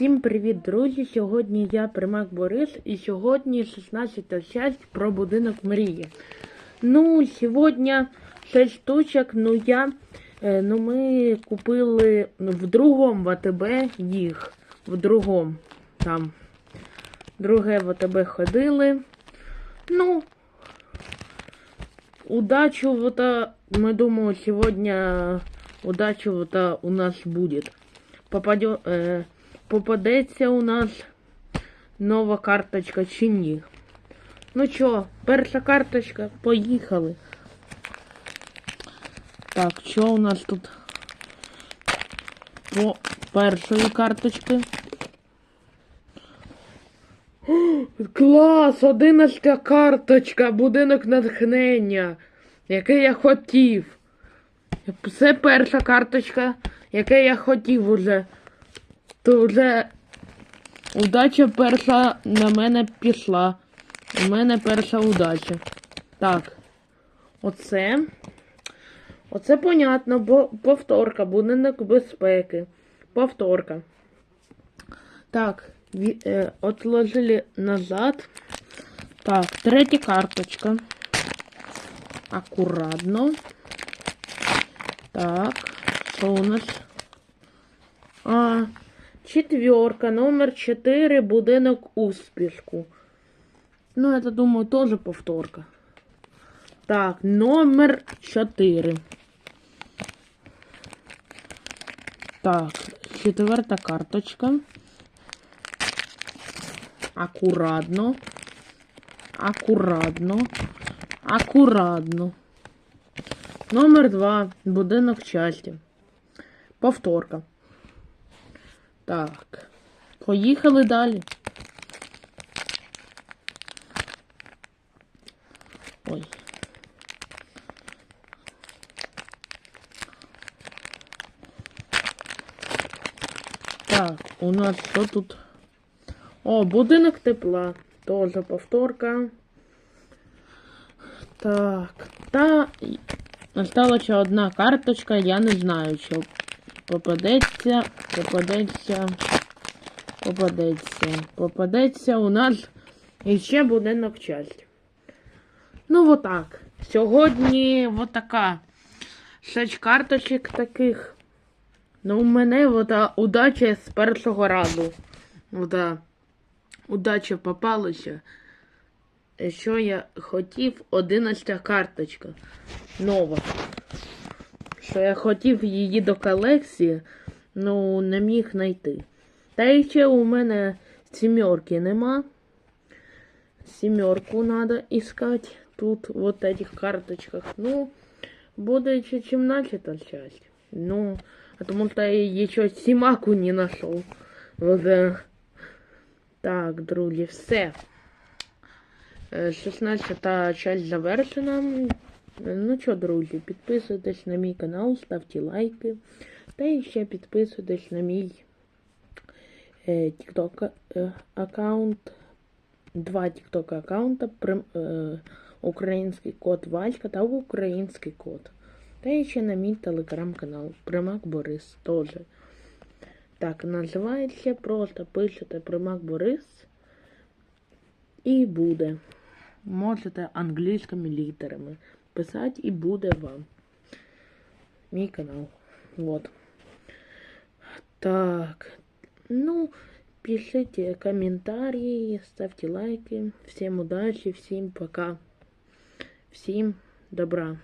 Всім привіт, друзі! Сьогодні я Примак Борис і сьогодні 16 часть про будинок мрії. Ну, сьогодні 6 штучок, ну я. е, Ну, ми купили в другому ВТБ їх. В другому там. Друге ВТБ ходили. Ну, удачу вот мы думаю сегодня удача вот у нас будет попадет э, попадеться у нас нова карточка чи ні. Ну що, перша карточка, поїхали. Так, що у нас тут по першої карточки? Клас! Одинадцята карточка, будинок натхнення, який я хотів. Це перша карточка, яке я хотів уже. То вже удача перша на мене пішла. У мене перша удача. Так. Оце. Оце понятно, бо повторка, будинок безпеки. Повторка. Так, е, отложили назад. Так, третя карточка. Акуратно. Так, что у нас? А, четверка, номер 4, будинок успішку. Ну, это, думаю, тоже повторка. Так, номер 4. Так, четверта карточка. Акуратно. Акуратно. Акуратно. Номер 2. Будинок щастя. Повторка. Так. Поїхали далі. Ой. Так, у нас що тут? О, будинок тепла. Тоже повторка. Так. Та осталась ще одна карточка, я не знаю, що попадеться, попадеться, попадеться, попадеться у нас іще будинок часть. Ну, отак. Сьогодні отака. Шесть карточок таких. Ну, у мене ота удача з першого разу. Ота удача попалася. Що я хотів 11 карточка. Нова. Що я хотів її до колекції, ну не міг знайти. Та і ще у мене сімерки нема. Сімерку треба іскати тут, вот этих карточках. Ну, буде ще 17 часть. Ну, потому что я еще сімаку не нашел. Вот, е. Так, друзі, все. Е, 16 часть завершена. Ну що, друзі, підписуйтесь на мій канал, ставте лайки. Та ще підписуйтесь на мій е, TikTok е, аккаунт. Два TikTok аккаунта. Е, український код Васька та український код. Та ще на мій телеграм-канал Примак Борис теж. Так, називається просто пишете Примак Борис. І буде. Можете англійськими літерами писати і буде вам. Мій канал. Вот. Так. Ну, пишите комментарии, ставьте лайки. Всем удачи, всем пока. Всем добра.